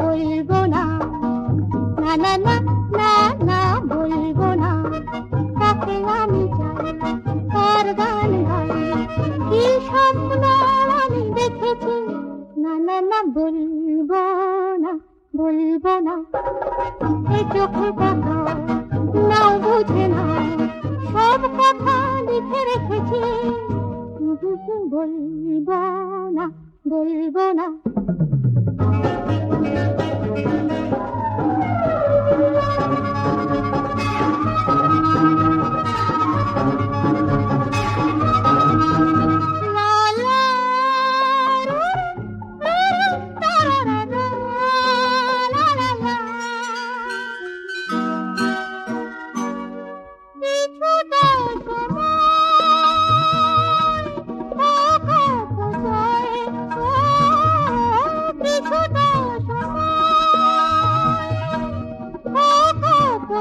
বলব না। না না না না না বলব না। তাকে আমি তার গান কি স্বপ্ন আমি দেখেছি, না না না বলব না বলব না। এ চোখে দেখা নাও বুঝে না, সব কথা লিখে রেখেছি। বলব না বলব না। Thank you.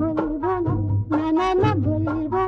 বলব না না না বলব